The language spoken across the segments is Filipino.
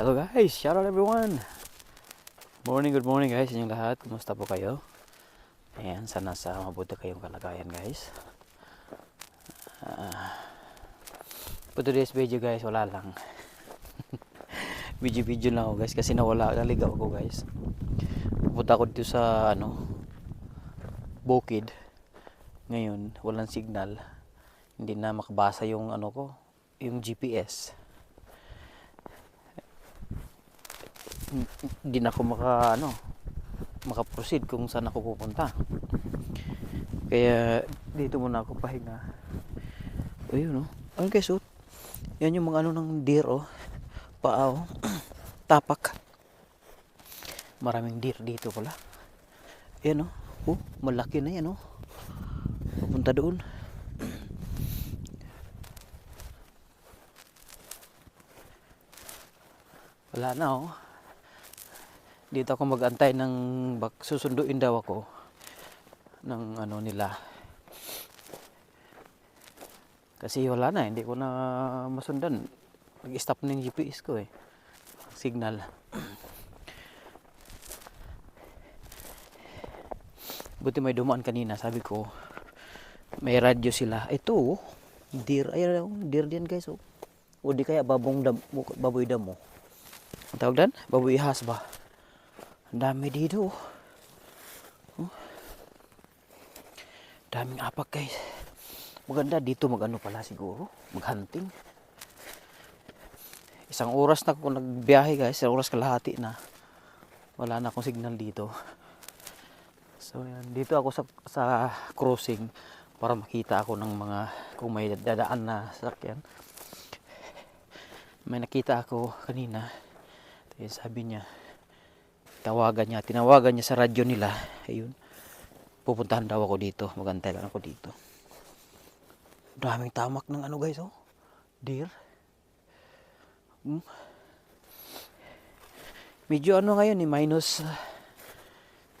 Hello guys, shout out everyone. Morning, good morning guys, inyong lahat. Kumusta po kayo? Ayan, sana sa mabuti kayong kalagayan guys. Ah, for today's video guys, wala lang. Video-video lang ako guys kasi nawala, naligaw ko guys. Pupunta ako dito sa ano, Bukid. Ngayon, walang signal. Hindi na makabasa yung ano ko, yung GPS. Hindi na ako maka ano maka-proceed kung saan ako pupunta. Kaya dito muna ako pahinga. Ayun no. Ano guys, oh. Yan yung mga ano ng deer oh. Paa. Tapak. Maraming deer dito pala. Yan oh. Oh, malaki na yan oh. Pupunta doon. Wala na oh dito ako magantay ng bak susunduin daw ako ng ano nila. Kasi wala na hindi ko na masundan. Nag stop na yung GPS ko eh. Signal. Buti may dumaan kanina sabi ko may radyo sila. Ito deer ay deer din guys oh. o di kaya babong dam, baboy damo. Ang tawag dan baboy ihas ba ang dami dito. Oh. Daming apak guys. Maganda dito magano pala siguro. Maghunting. Isang oras na ako nagbiyahe guys. Isang oras kalahati na. Wala na akong signal dito. So yan. Dito ako sa, sa crossing para makita ako ng mga kung may dadaan na sasakyan. May nakita ako kanina. Sabi niya, tawagan niya, tinawagan niya sa radyo nila. Ayun. Pupuntahan daw ako dito. Magantay lang ako dito. Daming tamak ng ano guys, oh. Deer. Hmm. Medyo ano ngayon eh, minus uh,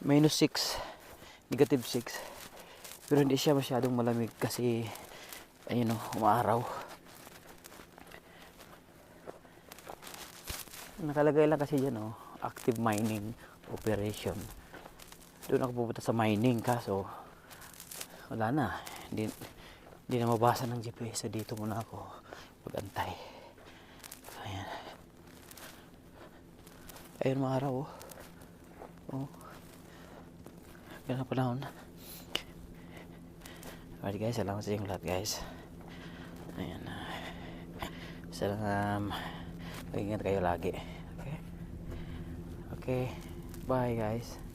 minus 6. Negative 6. Pero hindi siya masyadong malamig kasi ayun oh, umaaraw. Nakalagay lang kasi dyan oh active mining operation. Doon ako pupunta sa mining kaso wala na. Hindi, hindi na mabasa ng GPS. So dito muna ako pagantay. Ayan. Ayun mga araw oh. Oh. Ganun pa panahon. Alright guys, salamat sa inyong lahat guys. Ayan. Salamat. Um, ingat kayo lagi. Okay, bye guys.